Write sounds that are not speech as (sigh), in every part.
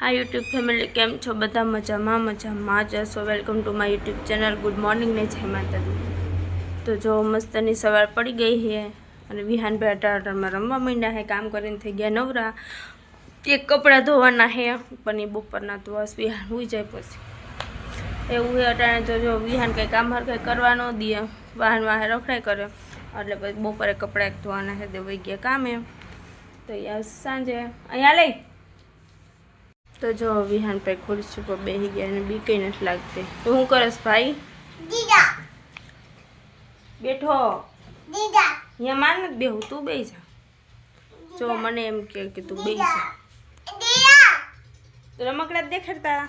હા YouTube family કેમ છો? બધા મજામાં મજામાં જ હશો. Welcome to my YouTube channel good morning ને જય માતાજી. તો જો મસ્તની સવાર પડી ગઈ છે અને વિહાન વિહાનભાઈ અટારમાં રમવા માંડ્યા છે, કામ કરીને થઈ ગયા નવરા. એક કપડાં ધોવાના હે પણ એ બપોરના ધોવાશ વિહાન હોઈ જાય પછી. એવું છે અટાણે તો જો વિહાન કંઈ કામ હર કંઈ કરવા ન દે વાહન વાહન રખડાય કરે એટલે પછી બપોરે કપડાં એક ધોવાના છે, તે વહી ગયા કામે. તો યાર સાંજે. અહીંયા લઈ. તો જો વિહાન ભાઈ ખુરશી પર બેસી ગયા અને બી કઈ નથી લાગતી. તો હું કરસ ભાઈ? દીદા. બેઠો. દીદા. અહીંયા માર નથી બેહું તું બેસી જા. જો મને એમ કે કે તું બેસી જા. તો રમકડા દેખાડતા.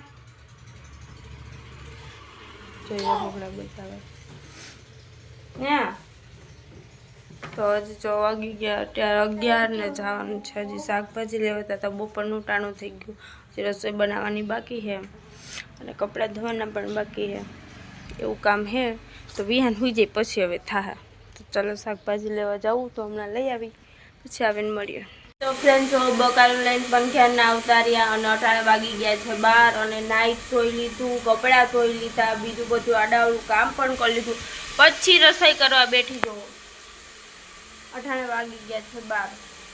જો રમકડા બતાવે. ત્યાં તો હજી જો વાગી ગયા, અત્યારે અગિયાર ને જવાનું છે. હજી શાકભાજી લેવાતા હતા બપોરનું ટાણું થઈ ગયું. હજી રસોઈ બનાવવાની બાકી છે. અને કપડાં ધોવાના પણ બાકી છે. એવું કામ છે. તો વિહાન હોઈ જાય પછી હવે થાય તો ચલો શાકભાજી લેવા જાવું તો હમણાં લઈ આવી. પછી આવીને મળીએ. તો ફ્રેન્ડ જો બકાલું લઈને પંખ્યાના ઉતાર્યા અને અટાણે વાગી ગયા છે બાર અને નાઈટ ધોઈ લીધું, કપડાં ધોઈ લીધા, બીજું બધું આડાવડું કામ પણ કરી લીધું. પછી રસોઈ કરવા બેઠી જવું. અઠાણે વાગી ગયા છે બાર.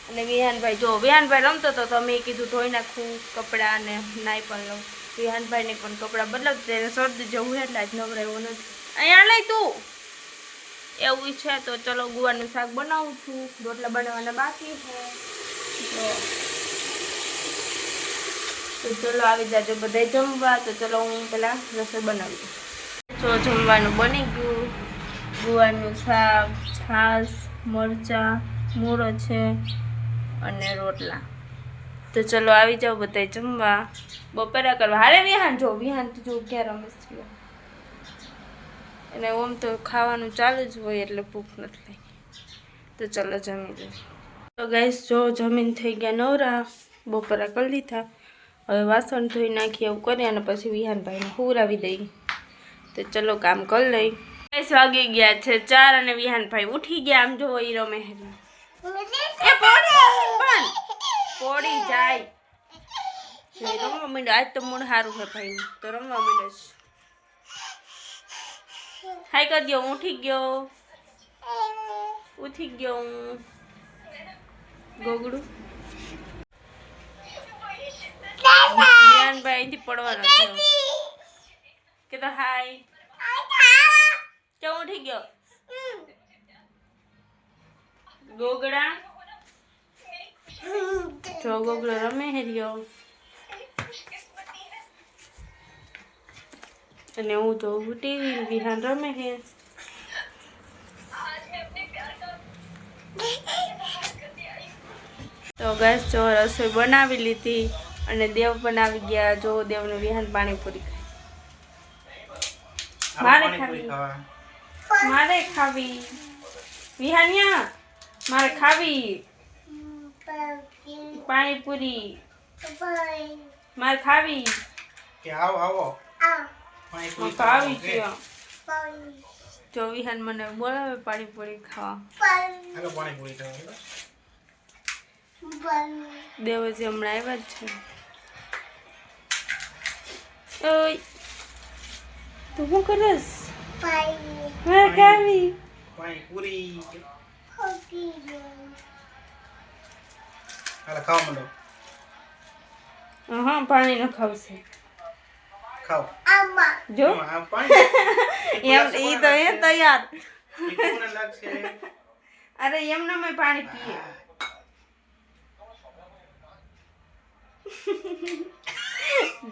અને વિહાનભાઈ, જો વિહાનભાઈ રમતો હતો તો મેં કીધું ધોઈ નાખું કપડાં અને નાઈ પણ લઉં. વિહાનભાઈને પણ કપડાં બદલાવ એને શરદી જવું એટલે આજ નવરાયું નથી. અહીંયા લઈ તું. એવું છે તો ચલો ગુવાનું શાક બનાવું છું. રોટલા બનાવવાના બાકી છે. તો તો ચલો આવી જાજો બધા જમવા. તો ચલો હું પેલા રસોઈ બનાવી જો જમવાનું બની ગયું. ગુવાનું શાક, છાશ મરચાં, મૂળો છે અને રોટલા. તો ચલો આવી જાઓ બધા જમવા. બપોરા કરવા. હારે વિહાન જો, વિહાન તો જો ક્યાં રમેશ અને ઓમ તો ખાવાનું ચાલુ જ હોય એટલે ભૂખ નથી તો ચલો જમી લઈએ. તો ગેસ જો જમીન થઈ ગયા નવરા. બપોરા કરી લીધા. હવે વાસણ ધોઈ નાખી, એવું કરી અને પછી વિહાનભાઈને હુરાવી દઈ તો ચલો કામ કરી લઈ ગાઈસ વાગી ગયા છે ચાર અને વિહાનભાઈ ઉઠી ગયા. આમ જો ઈ રમે. એ પોડી પણ પોડી જાય. રમવા માંડ્યો. આજ તો મૂળ સારું છે ભાઈ તો રમવા માંડ્યો છે. હાય કરી દો હું ઉઠી ગયો. ઉઠી ગયો હું. ગોગડું. વિહાનભાઈ અહીંથી પડવાનો છે કે તો હાય. ક્યાં ઉઠી ગયો. ગોગડા. જો ગોગડો રમે હે અને હું તો ટીવી વિહાન રમે હે. તો ગેસ જો રસોઈ બનાવી લીધી અને દેવ પણ આવી ગયા. જો દેવનું વિહાન પાણીપુરી ખાય મારે ખાવી. મારે ખાવી. વિહાનિયા મારે ખાવી. પાણીપુરી. મારે ખાવી. કે આવો આવો. હું તો આવી ગયો. જો વિહાન મને બોલાવે પાણીપુરી ખાવા. હાલો પાણીપુરી ખાવા દેવજી હમણાં આવ્યા જ છે. ઓય. તું શું કરસ? મારે ખાવી પાણીપુરી હાલો ખાવા માંડો હા પાણી ન ખાવશે ખાઓ. જો. આમ પાણી. (laughs) એમ ઈ તો એ તૈયાર. અરે એમને મેં પાણી પીએ.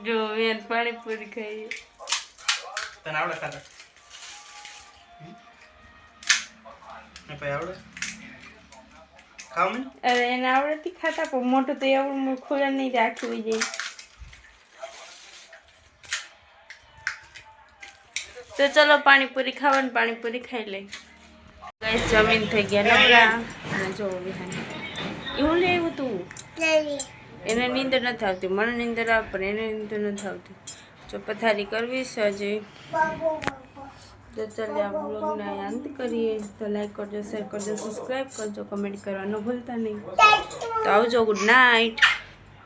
જો બેન પાણીપુરી ખાઈ તને આવડે ખાતા? ભાઈ આવડે? ખાવ અરે એને આવડેથી ખાતા પણ મોટું તો એવું ખુલ્લા નહીં રાખવું જાય તો ચલો પાણીપુરી ખાવાની પાણીપુરી ખાઈ લઈ. ગઈસ જમીન થઈ ગયા નવરા અને જો વિહાન એવું લે આવ્યું તું? એને નીંદર નથી આવતી. મને નીંદર આવે પણ એને નીંદર નથી આવતી. જો પથારી કરવી છે હજી. તો ચાલે આ બ્લોગને અંત કરીએ. તો લાઈક કરજો શેર કરજો સબસ્ક્રાઈબ કરજો કમેન્ટ કરવાનું ભૂલતા નહીં. તો આવજો ગુડ નાઇટ